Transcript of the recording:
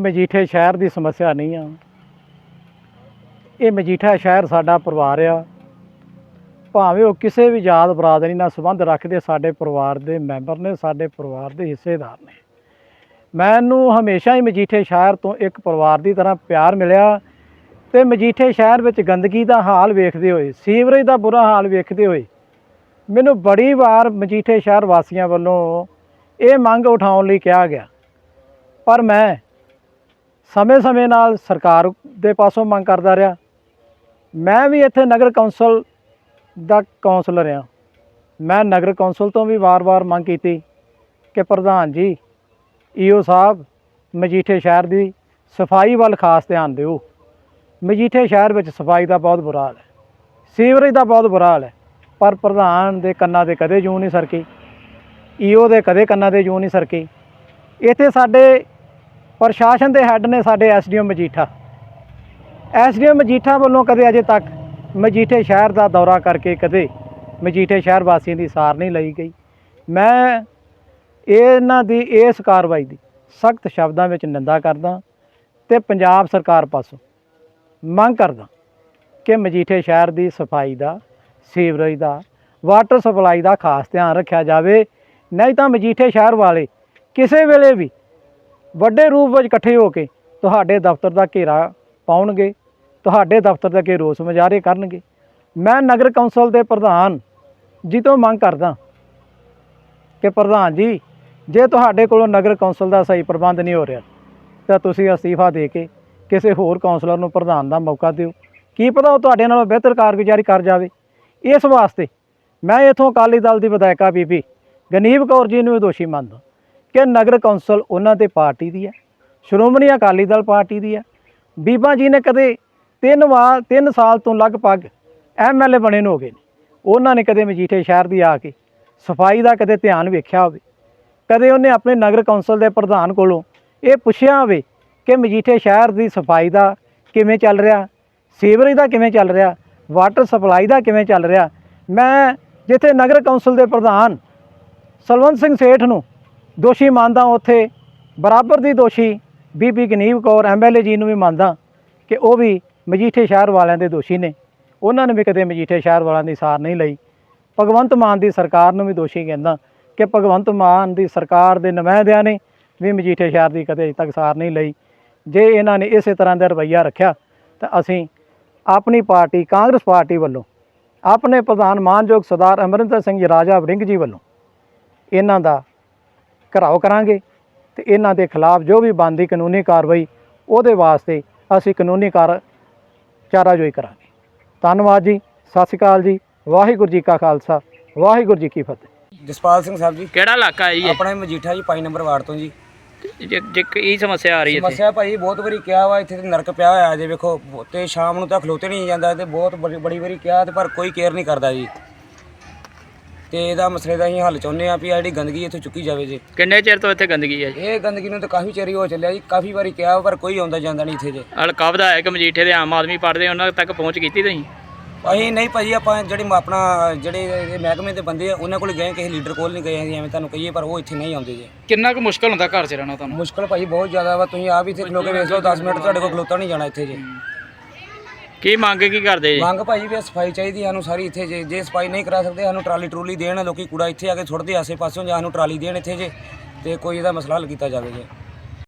ਮਜੀਠੇ ਸ਼ਹਿਰ ਦੀ ਸਮੱਸਿਆ ਨਹੀਂ ਆ। ਇਹ ਮਜੀਠਾ ਸ਼ਹਿਰ ਸਾਡਾ ਪਰਿਵਾਰ ਆ। ਭਾਵੇਂ ਉਹ ਕਿਸੇ ਵੀ ਜਾਤ ਬਰਾਦਰੀ ਨਾਲ ਸੰਬੰਧ ਰੱਖਦੇ, ਸਾਡੇ ਪਰਿਵਾਰ ਦੇ ਮੈਂਬਰ ਨੇ, ਸਾਡੇ ਪਰਿਵਾਰ ਦੇ ਹਿੱਸੇਦਾਰ ਨੇ। ਮੈਨੂੰ ਹਮੇਸ਼ਾ ਹੀ ਮਜੀਠੇ ਸ਼ਹਿਰ ਤੋਂ ਇੱਕ ਪਰਿਵਾਰ ਦੀ ਤਰ੍ਹਾਂ ਪਿਆਰ ਮਿਲਿਆ ਤੇ ਮਜੀਠੇ ਸ਼ਹਿਰ ਵਿੱਚ ਗੰਦਗੀ ਦਾ ਹਾਲ ਵੇਖਦੇ ਹੋਏ, ਸੀਵਰੇਜ ਦਾ ਬੁਰਾ ਹਾਲ ਵੇਖਦੇ ਹੋਏ, ਮੈਨੂੰ ਬੜੀ ਵਾਰ ਮਜੀਠੇ ਸ਼ਹਿਰ ਵਾਸੀਆਂ ਵੱਲੋਂ ਇਹ ਮੰਗ ਉਠਾਉਣ ਲਈ ਕਿਹਾ ਗਿਆ। ਪਰ ਮੈਂ ਸਮੇਂ-ਸਮੇਂ ਨਾਲ ਸਰਕਾਰ ਦੇ ਪਾਸੋਂ ਮੰਗ ਕਰਦਾ ਰਿਹਾ। ਮੈਂ ਵੀ ਇੱਥੇ ਨਗਰ ਕੌਂਸਲ ਦਾ ਕੌਂਸਲਰ ਆ ਮੈਂ ਨਗਰ ਕੌਂਸਲ ਤੋਂ ਵੀ ਵਾਰ-ਵਾਰ ਮੰਗ ਕੀਤੀ ਕਿ ਪ੍ਰਧਾਨ ਜੀ, ਈਓ ਸਾਹਿਬ, ਮਜੀਠੇ ਸ਼ਹਿਰ ਦੀ ਸਫ਼ਾਈ ਵੱਲ ਖਾਸ ਧਿਆਨ ਦਿਓ। ਮਜੀਠੇ ਸ਼ਹਿਰ ਵਿੱਚ ਸਫ਼ਾਈ ਦਾ ਬਹੁਤ ਬੁਰਾ ਹਾਲ ਹੈ। ਸੀਵਰੇਜ ਦਾ ਬਹੁਤ ਬੁਰਾ ਹਾਲ ਹੈ। ਪਰ ਪ੍ਰਧਾਨ ਦੇ ਕੰਨਾਂ ਤੇ ਕਦੇ ਜੂੰ ਨਹੀਂ ਸਰਕੀ। ਈਓ ਦੇ ਕਦੇ ਕੰਨਾਂ ਤੇ ਜੂੰ ਨਹੀਂ ਸਰਕੀ। ਇੱਥੇ ਸਾਡੇ ਪ੍ਰਸ਼ਾਸਨ ਦੇ ਹੈੱਡ ਨੇ ਸਾਡੇ ਐਸਡੀਓ ਮਜੀਠਾ। ਐਸਡੀਓ ਮਜੀਠਾ ਵੱਲੋਂ ਕਦੇ ਅਜੇ ਤੱਕ ਮਜੀਠੇ ਸ਼ਹਿਰ ਦਾ ਦੌਰਾ ਕਰਕੇ ਕਦੇ ਮਜੀਠੇ ਸ਼ਹਿਰ ਵਾਸੀਆਂ ਦੀ ਸਾਰ ਨਹੀਂ ਲਈ ਗਈ। ਮੈਂ ਇਹਨਾਂ ਦੀ ਇਸ ਕਾਰਵਾਈ ਦੀ ਸਖਤ ਸ਼ਬਦਾਂ ਵਿੱਚ ਨਿੰਦਾ ਕਰਦਾ ਤੇ ਪੰਜਾਬ ਸਰਕਾਰ ਪਾਸੋਂ ਮੰਗ ਕਰਦਾ ਕਿ ਮਜੀਠੇ ਸ਼ਹਿਰ ਦੀ ਸਫ਼ਾਈ ਦਾ, ਸੀਵਰੇਜ ਦਾ, ਵਾਟਰ ਸਪਲਾਈ ਦਾ ਖਾਸ ਧਿਆਨ ਰੱਖਿਆ ਜਾਵੇ। ਨਹੀਂ ਤਾਂ ਮਜੀਠੇ ਸ਼ਹਿਰ ਵਾਲੇ ਕਿਸੇ ਵੇਲੇ ਵੀ ਵੱਡੇ ਰੂਪ ਵਿੱਚ ਇਕੱਠੇ ਹੋ ਕੇ ਤੁਹਾਡੇ ਦਫ਼ਤਰ ਦਾ ਘੇਰਾ ਪਾਉਣਗੇ, ਤੁਹਾਡੇ ਦਫ਼ਤਰ ਦੇ ਅੱਗੇ ਰੋਸ ਮੁਜ਼ਾਹਰੇ ਕਰਨਗੇ। ਮੈਂ ਨਗਰ ਕੌਂਸਲ ਦੇ ਪ੍ਰਧਾਨ ਜੀ ਤੋਂ ਮੰਗ ਕਰਦਾ ਕਿ ਪ੍ਰਧਾਨ ਜੀ, ਜੇ ਤੁਹਾਡੇ ਕੋਲੋਂ ਨਗਰ ਕੌਂਸਲ ਦਾ ਸਹੀ ਪ੍ਰਬੰਧ ਨਹੀਂ ਹੋ ਰਿਹਾ, ਤਾਂ ਤੁਸੀਂ ਅਸਤੀਫਾ ਦੇ ਕੇ ਕਿਸੇ ਹੋਰ ਕੌਂਸਲਰ ਨੂੰ ਪ੍ਰਧਾਨ ਦਾ ਮੌਕਾ ਦਿਓ। ਕੀ ਪਤਾ ਉਹ ਤੁਹਾਡੇ ਨਾਲੋਂ ਬਿਹਤਰ ਕਾਰਗੁਜ਼ਾਰੀ ਕਰ ਜਾਵੇ। ਇਸ ਵਾਸਤੇ ਮੈਂ ਇਥੋਂ ਅਕਾਲੀ ਦਲ ਦੀ ਵਿਧਾਇਕਾ ਬੀਬੀ ਗਨੀਵ ਕੌਰ ਜੀ ਨੂੰ ਵੀ ਦੋਸ਼ੀ ਮੰਨਦਾ। ਕਿ ਨਗਰ ਕੌਂਸਲ ਉਹਨਾਂ ਦੇ ਪਾਰਟੀ ਦੀ ਹੈ, ਸ਼੍ਰੋਮਣੀ ਅਕਾਲੀ ਦਲ ਪਾਰਟੀ ਦੀ ਹੈ। ਬੀਬਾ ਜੀ ਨੇ ਕਦੇ ਤਿੰਨ ਵਾਰ ਤਿੰਨ ਸਾਲ ਤੋਂ ਲਗਭਗ ਐਮਐਲਏ ਬਣੇ ਨੂੰ ਹੋ ਗਏ ਨੇ। ਉਹਨਾਂ ਨੇ ਕਦੇ ਮਜੀਠੇ ਸ਼ਹਿਰ ਦੀ ਆ ਕੇ ਸਫ਼ਾਈ ਦਾ ਕਦੇ ਧਿਆਨ ਵੇਖਿਆ ਹੋਵੇ। ਕਦੇ ਉਹਨੇ ਆਪਣੇ ਨਗਰ ਕੌਂਸਲ ਦੇ ਪ੍ਰਧਾਨ ਕੋਲੋਂ ਇਹ ਪੁੱਛਿਆ ਹੋਵੇ ਕਿ ਮਜੀਠੇ ਸ਼ਹਿਰ ਦੀ ਸਫ਼ਾਈ ਦਾ ਕਿਵੇਂ ਚੱਲ ਰਿਹਾ, ਸੀਵਰੇਜ ਦਾ ਕਿਵੇਂ ਚੱਲ ਰਿਹਾ, ਵਾਟਰ ਸਪਲਾਈ ਦਾ ਕਿਵੇਂ ਚੱਲ ਰਿਹਾ। ਮੈਂ ਜਿੱਥੇ ਨਗਰ ਕੌਂਸਲ ਦੇ ਪ੍ਰਧਾਨ ਸਲਵੰਤ ਸਿੰਘ ਸੇਠ ਨੂੰ ਦੋਸ਼ੀ ਮੰਨਦਾ ਉੱਥੇ। ਬਰਾਬਰ ਦੀ ਦੋਸ਼ੀ ਬੀਬੀ ਗਨੀਵ ਕੌਰ ਐਮਐਲਏ ਜੀ ਨੂੰ ਵੀ ਮੰਨਦਾ ਕਿ ਉਹ ਵੀ ਮਜੀਠੇ ਸ਼ਹਿਰ ਵਾਲਿਆਂ ਦੇ ਦੋਸ਼ੀ ਨੇ। ਉਹਨਾਂ ਨੇ ਵੀ ਕਦੇ ਮਜੀਠੇ ਸ਼ਹਿਰ ਵਾਲਿਆਂ ਦੀ ਸਾਰ ਨਹੀਂ ਲਈ। ਭਗਵੰਤ ਮਾਨ ਦੀ ਸਰਕਾਰ ਨੂੰ ਵੀ ਦੋਸ਼ੀ ਕਹਿੰਦਾ ਕਿ ਭਗਵੰਤ ਮਾਨ ਦੀ ਸਰਕਾਰ ਦੇ ਨੁਮਾਇੰਦਿਆਂ ਨੇ ਵੀ ਮਜੀਠੇ ਸ਼ਹਿਰ ਦੀ ਕਦੇ ਅਜੇ ਤੱਕ ਸਾਰ ਨਹੀਂ ਲਈ। ਜੇ ਇਹਨਾਂ ਨੇ ਇਸੇ ਤਰ੍ਹਾਂ ਦਾ ਰਵੱਈਆ ਰੱਖਿਆ, ਤਾਂ ਅਸੀਂ ਆਪਣੀ ਪਾਰਟੀ, ਕਾਂਗਰਸ ਪਾਰਟੀ ਵੱਲੋਂ, ਆਪਣੇ ਪ੍ਰਧਾਨ ਮਾਨਯੋਗ ਸਰਦਾਰ ਅਮਰਿੰਦਰ ਸਿੰਘ ਰਾਜਾ ਵਰਿੰਗ ਜੀ ਵੱਲੋਂ, ਇਹਨਾਂ ਦਾ ਘਰਾਓ ਕਰਾਂਗੇ ਤੇ ਇਹਨਾਂ ਦੇ ਖਿਲਾਫ ਜੋ ਵੀ ਬਣਦੀ ਕਾਨੂੰਨੀ ਕਾਰਵਾਈ ਉਹਦੇ ਵਾਸਤੇ ਅਸੀਂ ਕਾਨੂੰਨੀ ਕਾਰ ਚਾਰਾਜੋਈ ਕਰਾਂਗੇ। ਧੰਨਵਾਦ ਜੀ ਸਤਿ ਸ਼੍ਰੀ ਅਕਾਲ ਜੀ ਵਾਹਿਗੁਰੂ ਜੀ ਕਾ ਖਾਲਸਾ ਵਾਹਿਗੁਰੂ ਜੀ ਕੀ ਫਤਿਹ। ਜਸਪਾਲ ਸਿੰਘ ਸਾਹਿਬ ਜੀ ਕਿਹੜਾ ਇਲਾਕਾ ਹੈ ਜੀ? ਆਪਣਾ ਮਜੀਠਾ ਜੀ 5 ਨੰਬਰ ਵਾਰਡ ਤੋਂ ਜੀ। ਜੇ ਜੇ ਕੀ ਸਮੱਸਿਆ ਆ ਰਹੀ ਹੈ ਸਮੱਸਿਆ ਭਾਈ ਬਹੁਤ ਵਾਰੀ ਕਿਹਾ ਵਾ ਇੱਥੇ ਤੇ ਨਰਕ ਪਿਆ ਹੋਇਆ ਜੇ ਵੇਖੋ ਤੇ ਸ਼ਾਮ ਨੂੰ ਤਾਂ ਖਲੋਤੇ ਨਹੀਂ ਜਾਂਦਾ ਤੇ ਬਹੁਤ ਬੜੀ ਬੜੀ ਵਾਰੀ ਕਿਹਾ ਤੇ ਪਰ ਕੋਈ ਕੇਅਰ ਨਹੀਂ ਕਰਦਾ ਜੀ। ਤੇ ਇਹਦਾ ਮਸਲੇ ਦਾ ਅਸੀਂ ਹੱਲ ਚਾਹੁੰਦੇ ਆ ਵੀ ਆਹ ਜਿਹੜੀ ਗੰਦਗੀ ਇੱਥੋਂ ਚੁੱਕੀ ਜਾਵੇ ਜੀ। ਕਿੰਨੇ ਚਿਰ ਤੋਂ ਇੱਥੇ ਗੰਦਗੀ ਹੈ ਜੀ? ਇਹ ਗੰਦਗੀ ਨੂੰ ਤਾਂ ਕਾਫੀ ਚਿਰ ਹੀ ਹੋ ਚੱਲਿਆ ਜੀ ਕਾਫੀ ਵਾਰੀ ਕਿਹਾ ਪਰ ਕੋਈ ਆਉਂਦਾ ਜਾਂਦਾ ਨਹੀਂ ਇੱਥੇ ਜੇ। ਅਲਕਾ ਵਿਧਾਇਕ ਮਜੀਠੇ ਦੇ ਆਮ ਆਦਮੀ ਪਾਰਟੀ ਦੇ ਉਹਨਾਂ ਤੱਕ ਪਹੁੰਚ ਕੀਤੀ ਤੁਸੀਂ? ਅਸੀਂ ਨਹੀਂ ਭਾਜੀ ਆਪਾਂ ਜਿਹੜੇ ਮ- ਆਪਣਾ ਜਿਹੜੇ ਇਹ ਮਹਿਕਮੇ ਦੇ ਬੰਦੇ ਆ ਉਹਨਾਂ ਕੋਲ ਗਏ ਕਿਸੇ ਲੀਡਰ ਕੋਲ ਨਹੀਂ ਗਏ ਅਸੀਂ ਐਵੇਂ ਤੁਹਾਨੂੰ ਕਹੀਏ ਪਰ ਉਹ ਇੱਥੇ ਨਹੀਂ ਆਉਂਦੇ ਜੇ। ਕਿੰਨਾ ਕੁ ਮੁਸ਼ਕਲ ਹੁੰਦਾ ਘਰ 'ਚ ਰਹਿਣਾ ਤੁਹਾਨੂੰ? ਮੁਸ਼ਕਲ ਭਾਜੀ ਬਹੁਤ ਜ਼ਿਆਦਾ ਵਾ ਤੁਸੀਂ ਆਪ ਇੱਥੇ ਖਲੋ ਕੇ ਵੇਖ ਲਓ 10 ਮਿੰਟ ਤੁਹਾਡੇ ਕੋਲ ਖਲੋਤਾ ਨਹੀਂ ਜਾਣਾ ਇੱਥੇ ਜੇ। ਕੀ ਮੰਗ ਕੀ ਕਰਦੇ ਜੀ? ਮੰਗ ਭਾਜੀ ਵੀ ਸਫ਼ਾਈ ਚਾਹੀਦੀ ਸਾਨੂੰ ਸਾਰੀ ਇੱਥੇ ਜੇ ਜੇ ਸਫ਼ਾਈ ਨਹੀਂ ਕਰਾ ਸਕਦੇ, ਸਾਨੂੰ ਟਰਾਲੀ ਟਰੂਲੀ ਦੇਣ, ਲੋਕੀ ਕੂੜਾ ਇੱਥੇ ਆ ਕੇ ਸੁੱਟਦੇ ਆਸੇ ਪਾਸੋਂ ਜਾਂ ਸਾਨੂੰ ਟਰਾਲੀ ਦੇਣ ਇੱਥੇ ਜੇ, ਤੇ ਕੋਈ ਇਹਦਾ ਮਸਲਾ ਹੱਲ ਕੀਤਾ ਜਾਵੇ ਜੇ।